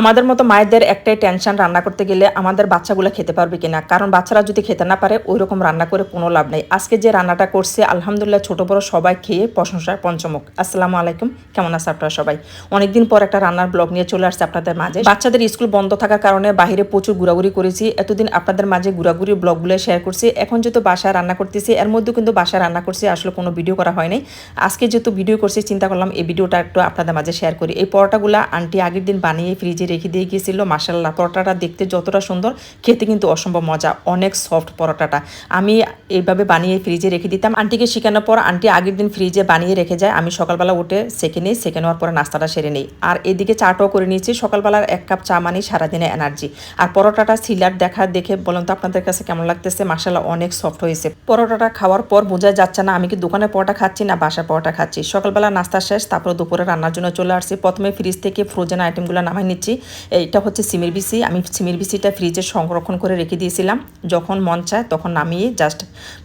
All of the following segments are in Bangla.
আমাদের মতো মায়েদের একটাই টেনশন রান্না করতে গেলে আমাদের বাচ্চাগুলো খেতে পারবে কিনা? কারণ বাচ্চারা যদি খেতে না পারে ওই রকম রান্না করে কোনো লাভ নেই। আজকে যে রান্নাটা করছে, আলহামদুলিল্লাহ ছোট বড় সবাই খেয়ে প্রশংসার পঞ্চমুখ। আসসালামু আলাইকুম। কেমন আছে আপনারা সবাই? অনেকদিন পর একটা রান্নার ব্লগ নিয়ে চলে আসছে আপনাদের মাঝে। বাচ্চাদের স্কুল বন্ধ থাকার কারণে বাইরে প্রচুর ঘোরাঘুরি করেছি। এতদিন আপনাদের মাঝে ঘোরাঘুরি ব্লগগুলো শেয়ার করছি। এখন যেহেতু বাসায় রান্না করতেছি, এর মধ্যে কিন্তু বাসায় রান্না করছি, আসলে কোনো ভিডিও করা হয়নি আজকে যেহেতু ভিডিও করছি, চিন্তা করলাম এই ভিডিওটা একটু আপনাদের মাঝে শেয়ার করি। এই পরোটাগুলো আন্টি আগের দিন বানিয়ে ফ্রিজে রেখে দিয়ে গিয়েছিল। মাসাল্লাহ পরোটাটা দেখতে যতটা সুন্দর, খেতে কিন্তু অসম্ভব মজা, অনেক সফট পরোটাটা। আমি এইভাবে বানিয়ে ফ্রিজে রেখে দিতাম। আন্টিকে শেখানোর পর আন্টি আগের দিন ফ্রিজে বানিয়ে রেখে যায়। আমি সকালবেলা উঠে সেকে নিই, সেকে নেওয়ার পরে নাস্তাটা সেরে নিই। আর এদিকে চাটাও করে নিয়েছি। সকালবেলার এক কাপ চা মানে সারাদিনে এনার্জি আর পরোটাটা সিলার দেখা দেখে বলুন তো আপনাদের কাছে কেমন লাগতেছে? মাসাল্লাহ অনেক সফট হয়েছে। পরোটাটা খাওয়ার পর বোঝা যাচ্ছে না, আমি কি দোকানে পরোটা খাচ্ছি না বাসার পরোটা খাচ্ছি। সকালবেলা নাস্তা শেষ, তারপরে দুপুরে রান্নার জন্য চলে আসছি। প্রথমে ফ্রিজ থেকে ফ্রোজেন আইটেমগুলো নামাই নিচ্ছি। এইটা হচ্ছে সিমির বিসি আমি সিমির বিসিটা ফ্রিজে সংরক্ষণ করে রেখে দিয়েছিলাম। যখন মন চায় তখন নামিয়ে জাস্ট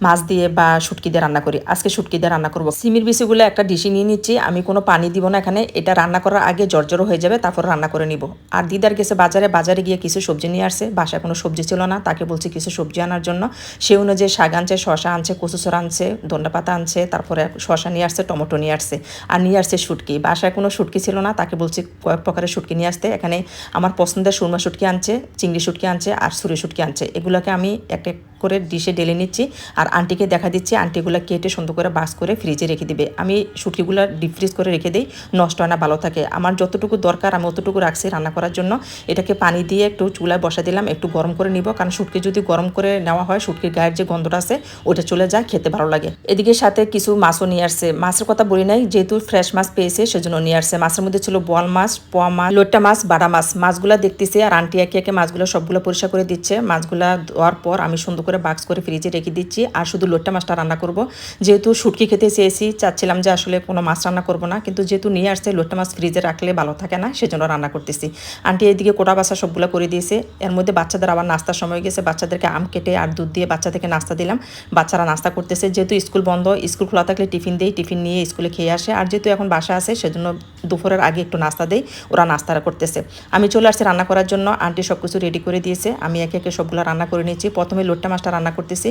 মাছ দিয়ে বা শুটকি দিয়ে রান্না করি। আজকে শুটকি দিয়ে রান্না করব। সিমির বিসিগুলো একটা ডিশে নিয়ে নিচ্ছি। আমি কোনো পানি দিব না এখানে। এটা রান্না করার আগে জর্জরো হয়ে যাবে, তারপর রান্না করে নিব। আর দিদার গেছে বাজারে। বাজারে গিয়ে কিছু সবজি নিয়ে আসছে। বাসায় কোনো সবজি ছিল না। তাকে বলছি কিছু সবজি আনার জন্য। সে অনুযায়ী শাক আনছে শশা আনছে কচুচর আনছে, ধন্যা পাতা আনছে, তারপরে শশা নিয়ে আসছে, টমেটো নিয়ে আসছে। আর নিয়ে আসছে শুটকি। বাসায় কোনো শুটকি ছিল না। তাকে বলছি কয়েক প্রকারের শুটকি নিয়ে আসতে। এখানে আমার পছন্দের সুরমা শুটকি আনছে, চিংড়ি শুটকি আনছে আর সুরি শুটকি আনছে। এগুলোকে আমি একটা করে ডিশে ঢেলে নিচ্ছি আর আন্টিকে দেখা দিচ্ছি। আন্টিগুলো কেটে সুন্দর করে বাস করে ফ্রিজে রেখে দিবে। আমি শুটকিগুলো ডিপ ফ্রিজ করে রেখে দিই, নষ্ট হয় না, ভালো থাকে। আমার যতটুকু দরকার, আমি অতটুকু রাখছি রান্না করার জন্য। এটাকে পানি দিয়ে একটু চুলায় বসা দিলাম, একটু গরম করে নিব। কারণ শুটকি যদি গরম করে নেওয়া হয়, শুটকির গায়ের যে গন্ধটা আছে, ওটা চলে যায়, খেতে ভালো লাগে। এদিকে সাথে কিছু মাছও নিয়ে আসছে। মাছের কথা বলি নাই, যেহেতু ফ্রেশ মাছ পেয়েছে, সেজন্য নিয়ে আসছে। মাছের মধ্যে ছিল বোয়াল মাছ, পোয়া মাছ, লোট্টা মাছ বাড়া মাছ। মাছগুলা দেখতেছি আর আন্টি একে একে মাছগুলো সবগুলো পরিষ্কার করে দিচ্ছে। মাছগুলা ধোয়ার পর আমি সুন্দর করে বাক্স করে ফ্রিজে রেখে দিচ্ছি। আর শুধু লোট্টা মাছটা রান্না করব। যেহেতু শুটকি খেতে চেয়েছি, চাচ্ছিলাম যে আসলে কোনো মাছ রান্না করব না। কিন্তু যেহেতু নিয়ে আসছে, লোট্টা মাছ ফ্রিজে রাখলে ভালো থাকে না, সেজন্য রান্না করতেছি। আন্টি এদিকে কোটা বাসা সবগুলো করে দিয়েছে। এর মধ্যে বাচ্চাদের আবার নাস্তার সময় গেছে। বাচ্চাদেরকে আম কেটে আর দুধ দিয়ে বাচ্চাদেরকে নাস্তা দিলাম। বাচ্চারা নাস্তা করতেছে। যেহেতু স্কুল বন্ধ, স্কুল খোলা থাকলে টিফিন দেই, টিফিন নিয়ে স্কুলে খেয়ে আসে। আর যেহেতু এখন বাসা আছে, সেজন্য দুপুরের আগে একটু নাস্তা দেই, ওরা নাস্তাটা করতেছে। আমি চলে আসছি রান্না করার জন্য। আন্টি সব কিছু রেডি করে দিয়েছে। আমি একে একে সবগুলো রান্না করে নিয়েছি প্রথমে লোট্টা মাছটা রান্না করতেছি।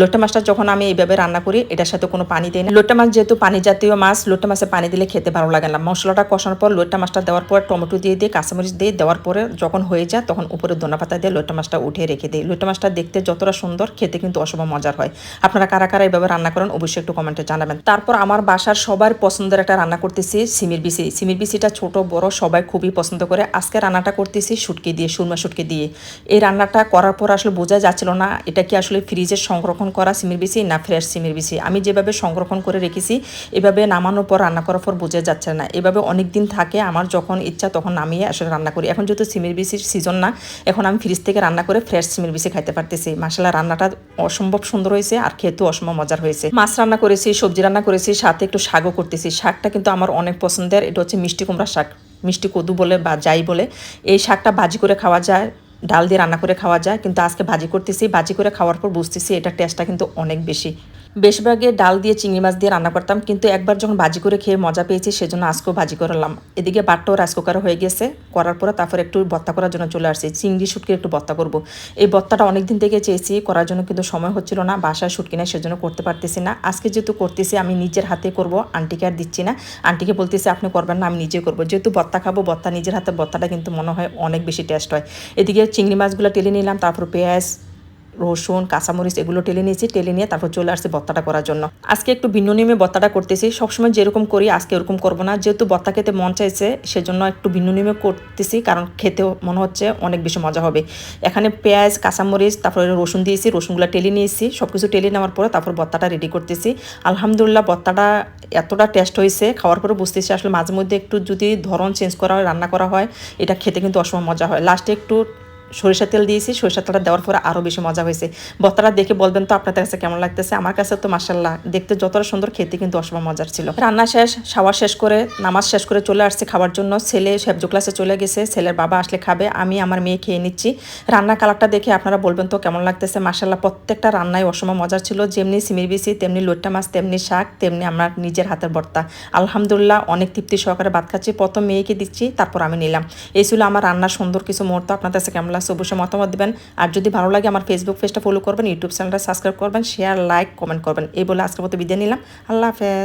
লোট্টা মাছটা যখন আমি এইভাবে রান্না করি, এটার সাথে কোনো পানি দিই না। লোট্টা মাছ যেহেতু পানি জাতীয় মাছ, লোট্টা মাছে পানি দিলে খেতে ভালো লাগে না। মশলাটা কষানোর পর লোট্টা মাছটা দেওয়ার পর টমেটো দিয়ে দিয়ে কাঁচামরিচ দিয়ে দেওয়ার পরে যখন হয়ে যায় তখন উপরে ধনা পাতা দিয়ে লোট্টা মাছটা উঠিয়ে রেখে দিই। লোট্টা মাছটা দেখতে যতটা সুন্দর, খেতে কিন্তু অসম্ভব মজার হয়। আপনারা কারা কারা এইভাবে রান্না করেন অবশ্যই একটু কমেন্টে জানাবেন। তারপর আমার বাসার সবার পছন্দের একটা রান্না করতেছি, সিমির বিসি সিমির বিসিটা ছোট, বড়, সবাই খুবই পছন্দ করে। আজকে রান্নাটা করতেছি শুটকি দিয়ে, সুরমা শুটকি দিয়ে। এই রান্নাটা করার পর আসলে বোঝা যাচ্ছিল না, এটা কি আসলে ফ্রিজে সংরক্ষণ করা সিমের বিসি না ফ্রেশ সিমের বিসি আমি যেভাবে সংরক্ষণ করে রেখেছি, এভাবে নামানোর পর, রান্না করার পর বোঝা যাচ্ছে না। এভাবে অনেক দিন থাকে, আমার যখন ইচ্ছা তখন নামিয়ে আসলে রান্না করি। এখন যেহেতু সিমের বিসির সিজন না, এখন আমি ফ্রিজ থেকে রান্না করে ফ্রেশ সিমের বিসি খাইতে পারতেছি। মাসালা রান্নাটা অসম্ভব সুন্দর হয়েছে আর খেতেও অসম্ভব মজার হয়েছে। মাছ রান্না করেছি, সবজি রান্না করেছি, সাথে একটু শাকও করতেছি। শাকটা কিন্তু আমার অনেক পছন্দের, এটা হচ্ছে মিষ্টি কুমড়া শাক। মিষ্টি কদু বলে বা যাই বলে, এই শাকটা ভাজি করে খাওয়া যায়। ডাল দিয়ে রান্না করে খাওয়া যায়, কিন্তু আজকে ভাজি করতেছি, ভাজি করে খাওয়ার পর বুঝতেছি এটা টেস্টটা কিন্তু অনেক বেশি। বেশিরভাগে ডাল দিয়ে চিংড়ি মাছ দিয়ে রান্না করতাম, কিন্তু একবার যখন ভাজি করে খেয়ে মজা পেয়েছি, সেজন্য আজকেও ভাজি করলাম এদিকে বাটটাও রাইস কুকারে হয়ে গেছে। করার পরে তারপর একটু ভত্তা করার জন্য চলে আসছি। চিংড়ি শুটকি একটু ভত্তা করব। এই ভত্তাটা অনেক দিন থেকে চেয়েছি, করার জন্য কিন্তু সময় হচ্ছিল না, বাসায় শুটকি নেই, সেজন্য করতে পারতেছি না। আজকে যেহেতু করতেছি, আমি নিজের হাতে করব, আন্টিকে আর দিচ্ছি না। আন্টিকে বলতেছি, আপনি করবেন না, আমি নিজে করব। যেহেতু ভত্তা খাব ভত্তা নিজের হাতে ভত্তাটা কিন্তু মনে হয় অনেক বেশি টেস্ট হয়। এদিকে চিংড়ি মাছগুলো টেলে নিলাম, তারপর পেঁয়াজ রসুন, কাঁচামরিচ এগুলো টেলে নিয়েছি, টেলে নিয়ে তারপর চলে আসছি বত্তাটা করার জন্য। আজকে একটু ভিন্ন নিয়মে বত্তাটা করতেছি। সবসময় যেরকম করি, আজকে এরকম করব না। যেহেতু বত্তা খেতে মন চাইছে, সেজন্য একটু ভিন্ন নিয়মে করতেছি, কারণ খেতেও মনে হচ্ছে অনেক বেশি মজা হবে। এখানে পেঁয়াজ, কাঁচামরিচ, তারপরে রসুন দিয়েছি, রসুনগুলো টেলে নিয়েছি। সব কিছু টেলে নেওয়ার পরে তারপর বত্তাটা রেডি করতেছি। আলহামদুলিল্লাহ, বত্তাটা এতটা টেস্ট হয়েছে, খাওয়ার পরে বুঝতেছি আসলে মাঝে মধ্যে একটু যদি ধরন চেঞ্জ করা হয়, রান্না করা হয়, এটা খেতে কিন্তু অসময় মজা হয়। লাস্টে একটু সরিষা তেল দিয়েছি সরিষা তেলটা দেওয়ার পরে আরও বেশি মজা হয়েছে। বত্তাটা দেখে বলবেন তো আপনাদের কাছে কেমন লাগতেছে? আমার কাছে তো মাসাল্লাহ দেখতে যতটা সুন্দর, খেতে কিন্তু অসম্ভব মজার ছিল। রান্না শেষ, শাওয়ার শেষ করে, নামাজ শেষ করে চলে আসছে খাওয়ার জন্য। ছেলে সেবজু ক্লাসে চলে গেছে, ছেলের বাবা আসলে খাবে, আমি আমার মেয়ে খেয়ে নিচ্ছি। রান্না কালারটা দেখে আপনারা বলবেন তো কেমন লাগতেছে? মাসাল্লাহ প্রত্যেকটা রান্নায় অসম্ভব মজার ছিল। যেমনি সিমির বিসি তেমনি লোট্টা মাছ, তেমনি শাক, তেমনি আমার নিজের হাতের ভর্তা। আলহামদুলিল্লাহ, অনেক তৃপ্তি সহকারে ভাত খাচ্ছি। প্রথম মেয়েকে দিচ্ছি, তারপর আমি নিলাম। এই ছিল আমার রান্নার সুন্দর কিছু মুহূর্ত। আপনাদের কাছে কেমন লাগছে অবশ্যই মতামত দেবেন। আর যদি ভালো লাগে আমার ফেসবুক পেজটা ফলো করবেন ইউটিউব চ্যানেলটা সাবস্ক্রাইব করবেন শেয়ার লাইক কমেন্ট করবেন। এই বলে আজকের মতো বিদায় নিলাম। আল্লাহ হাফেজ।